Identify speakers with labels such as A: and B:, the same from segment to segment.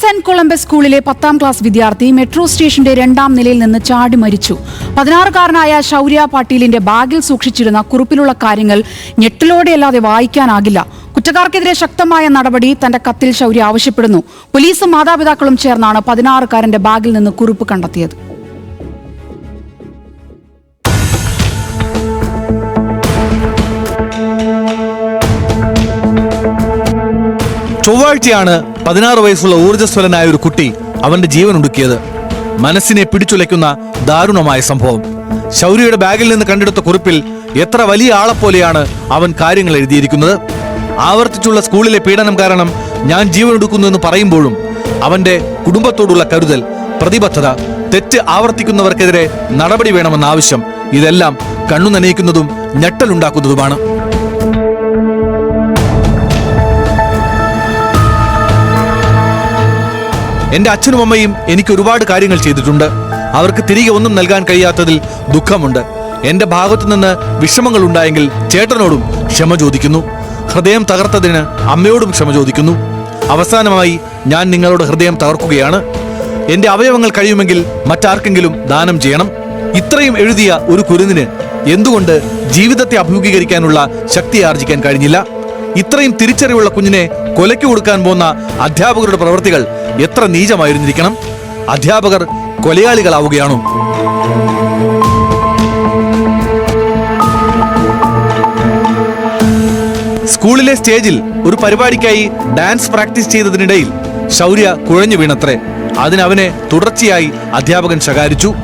A: Saint Columbus സ്കൂളിലെ പത്താം class വിദ്യാർത്ഥി മെട്രോ സ്റ്റേഷന്റെ രണ്ടാം നിലയിൽ നിന്ന് ചാടി മരിച്ചു. പതിനാറുകാരനായ ശൗര്യ പാട്ടീലിന്റെ ബാഗിൽ സൂക്ഷിച്ചിരുന്ന കുറിപ്പിലുള്ള കാര്യങ്ങൾ ഞെട്ടലോടെയല്ലാതെ വായിക്കാനാകില്ല. കുറ്റക്കാർക്കെതിരെ ശക്തമായ നടപടി തന്റെ കത്തിൽ ശൗര്യ ആവശ്യപ്പെടുന്നു. പോലീസും മാതാപിതാക്കളും ചേർന്നാണ് പതിനാറുകാരന്റെ ബാഗിൽ നിന്ന് കുറിപ്പ് കണ്ടെത്തിയത്.
B: ചൊവ്വാഴ്ചയാണ് പതിനാറ് വയസ്സുള്ള ഊർജസ്വലനായ ഒരു കുട്ടി അവന്റെ ജീവൻ ഒടുക്കിയത്. മനസ്സിനെ പിടിച്ചുലയ്ക്കുന്ന ദാരുണമായ സംഭവം. ശൗര്യയുടെ ബാഗിൽ നിന്ന് കണ്ടെടുത്ത കുറിപ്പിൽ എത്ര വലിയ ആളെപ്പോലെയാണ് അവൻ കാര്യങ്ങൾ എഴുതിയിരിക്കുന്നത്? ആവർത്തിച്ചുള്ള സ്കൂളിലെ പീഡനം കാരണം ഞാൻ ജീവൻ എടുക്കുന്നു എന്ന് പറയുമ്പോഴും അവന്റെ കുടുംബത്തോടുള്ള കരുതൽ പ്രതിബദ്ധത തെറ്റ് ആവർത്തിക്കുന്നവർക്കെതിരെ നടപടി വേണമെന്ന ആവശ്യം ഇതെല്ലാം കണ്ണു നനയിക്കുന്നതും ഞെട്ടലുണ്ടാക്കുന്നതുമാണ്. എന്റെ അച്ഛനും അമ്മയും എനിക്ക് ഒരുപാട് കാര്യങ്ങൾ ചെയ്തിട്ടുണ്ട്. അവർക്ക് തിരികെ ഒന്നും നൽകാൻ കഴിയാത്തതിൽ ദുഃഖമുണ്ട്. എന്റെ ഭാഗത്തു നിന്ന് വിഷമങ്ങൾ ഉണ്ടായെങ്കിൽ ചേട്ടനോടും ക്ഷമ ചോദിക്കുന്നു. ഹൃദയം തകർത്തതിന് അമ്മയോടും ക്ഷമ ചോദിക്കുന്നു. അവസാനമായി ഞാൻ നിങ്ങളുടെ ഹൃദയം തകർക്കുകയാണ്. എന്റെ അവയവങ്ങൾ കഴിയുമെങ്കിൽ മറ്റാർക്കെങ്കിലും ദാനം ചെയ്യണം. ഇത്രയും എഴുതിയ ഒരു കുരുന്നിന് എന്തുകൊണ്ട് ജീവിതത്തെ അഭിമുഖീകരിക്കാനുള്ള ശക്തി ആർജിക്കാൻ കഴിഞ്ഞില്ല? ഇത്രയും തിരിച്ചറിവുള്ള കുഞ്ഞിനെ കൊലയ്ക്ക് കൊടുക്കാൻ പോകുന്ന അധ്യാപകരുടെ പ്രവൃത്തികൾ എത്ര നീചമായിരുന്നിരിക്കണം. അധ്യാപകർ കൊലയാളികളാവുകയാണോ? സ്കൂളിലെ സ്റ്റേജിൽ ഒരു പരിപാടിക്കായി ഡാൻസ് പ്രാക്ടീസ് ചെയ്തതിനിടയിൽ ശൗര്യ കുഴഞ്ഞു വീണത്രേ. അതിനവനെ തുടർച്ചയായി അധ്യാപകൻ ശകാരിച്ചു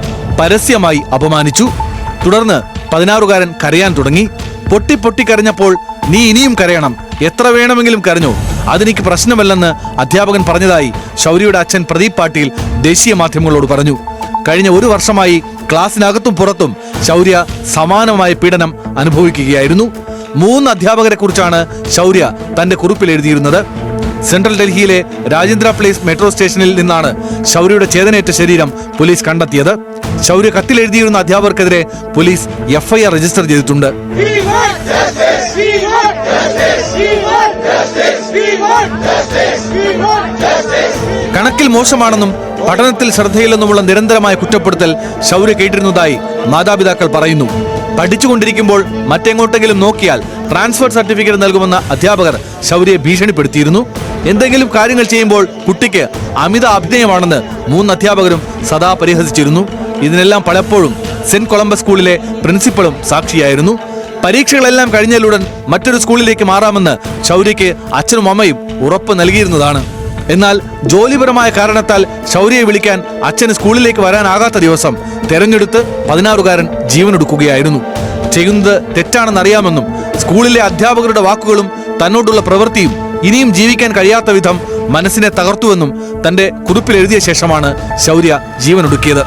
B: പരസ്യമായി അപമാനിച്ചു. തുടർന്ന് പതിനാറുകാരൻ കരയാൻ തുടങ്ങി. പൊട്ടി പൊട്ടി കരഞ്ഞപ്പോൾ നീ ഇനിയും കരയണം. എത്ര വേണമെങ്കിലും കരഞ്ഞു. അതെനിക്ക് പ്രശ്നമല്ലെന്ന് അധ്യാപകൻ പറഞ്ഞതായി ശൗര്യയുടെ അച്ഛൻ പ്രദീപ് പാട്ടീൽ ദേശീയ മാധ്യമങ്ങളോട് പറഞ്ഞു. കഴിഞ്ഞ ഒരു വർഷമായി ക്ലാസ്സിനകത്തും പുറത്തും ശൗര്യ സമാനമായ പീഡനം അനുഭവിക്കുകയായിരുന്നു. മൂന്ന് അധ്യാപകരെ കുറിച്ചാണ് ശൗര്യ തന്റെ കുറിപ്പിൽ എഴുതിയിരുന്നത്. സെൻട്രൽ ഡൽഹിയിലെ രാജേന്ദ്ര പ്ലേസ് മെട്രോ സ്റ്റേഷനിൽ നിന്നാണ് ശൗര്യയുടെ ചേതനേറ്റ ശരീരം പോലീസ് കണ്ടെത്തിയത്. ശൗര്യ കത്തിലെഴുതിയിരുന്ന അധ്യാപകർക്കെതിരെ പോലീസ് എഫ്ഐആർ രജിസ്റ്റർ ചെയ്തിട്ടുണ്ട്. മോശമാണെന്നും പഠനത്തിൽ ശ്രദ്ധയില്ലെന്നുമുള്ള നിരന്തരമായ കുറ്റപ്പെടുത്തൽ ശൗര്യ കേട്ടിരുന്നതായി മാതാപിതാക്കൾ പറയുന്നു. പഠിച്ചുകൊണ്ടിരിക്കുമ്പോൾ മറ്റെങ്ങോട്ടെങ്കിലും നോക്കിയാൽ ട്രാൻസ്ഫർ സർട്ടിഫിക്കറ്റ് നൽകുമെന്ന അധ്യാപകർ ശൗര്യയെ ഭീഷണിപ്പെടുത്തിയിരുന്നു. എന്തെങ്കിലും കാര്യങ്ങൾ ചെയ്യുമ്പോൾ കുട്ടിക്ക് അമിത അഭിനയമാണെന്ന് മൂന്ന് അധ്യാപകരും സദാ പരിഹസിച്ചിരുന്നു. ഇതിനെല്ലാം പലപ്പോഴും സെന്റ് കൊളംബസ് സ്കൂളിലെ പ്രിൻസിപ്പളും സാക്ഷിയായിരുന്നു. പരീക്ഷകളെല്ലാം കഴിഞ്ഞാലുടൻ മറ്റൊരു സ്കൂളിലേക്ക് മാറാമെന്ന് ശൗര്യയ്ക്ക് അച്ഛനും അമ്മയും ഉറപ്പ് നൽകിയിരുന്നതാണ്. എന്നാൽ ജോലിപരമായ കാരണത്താൽ ശൗര്യയെ വിളിക്കാൻ അച്ഛന് സ്കൂളിലേക്ക് വരാനാകാത്ത ദിവസം തെരഞ്ഞെടുത്ത് പതിനാറുകാരൻ ജീവനൊടുക്കുകയായിരുന്നു. ചെയ്യുന്നത് തെറ്റാണെന്നറിയാമെന്നും സ്കൂളിലെ അധ്യാപകരുടെ വാക്കുകളും തന്നോടുള്ള പ്രവൃത്തിയും ഇനിയും ജീവിക്കാൻ കഴിയാത്ത വിധം മനസ്സിനെ തകർത്തുവെന്നും തന്റെ കുറിപ്പിൽ എഴുതിയ ശേഷമാണ് ശൗര്യ ജീവനൊടുക്കിയത്.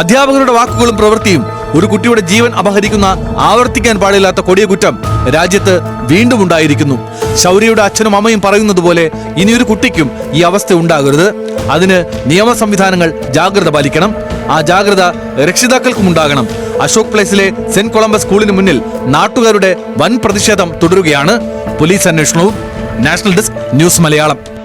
B: അധ്യാപകരുടെ വാക്കുകളും പ്രവൃത്തിയും ഒരു കുട്ടിയുടെ ജീവൻ അപഹരിക്കുന്ന ആവർത്തിക്കാൻ പാടില്ലാത്ത കൊടിയ കുറ്റം രാജ്യത്ത് വീണ്ടും ഉണ്ടായിരിക്കുന്നു. ശൗര്യയുടെ അച്ഛനും അമ്മയും പറയുന്നത് പോലെ ഇനിയൊരു കുട്ടിക്കും ഈ അവസ്ഥ ഉണ്ടാകരുത്. അതിന് നിയമ സംവിധാനങ്ങൾ ജാഗ്രത പാലിക്കണം. ആ ജാഗ്രത രക്ഷിതാക്കൾക്കും ഉണ്ടാകണം. അശോക് പ്ലേസിലെ സെന്റ് കൊളംബസ് സ്കൂളിന് മുന്നിൽ നാട്ടുകാരുടെ വൻ പ്രതിഷേധം തുടരുകയാണ്. പോലീസ് അന്വേഷണവും നാഷണൽ ഡെസ്ക് ന്യൂസ് മലയാളം.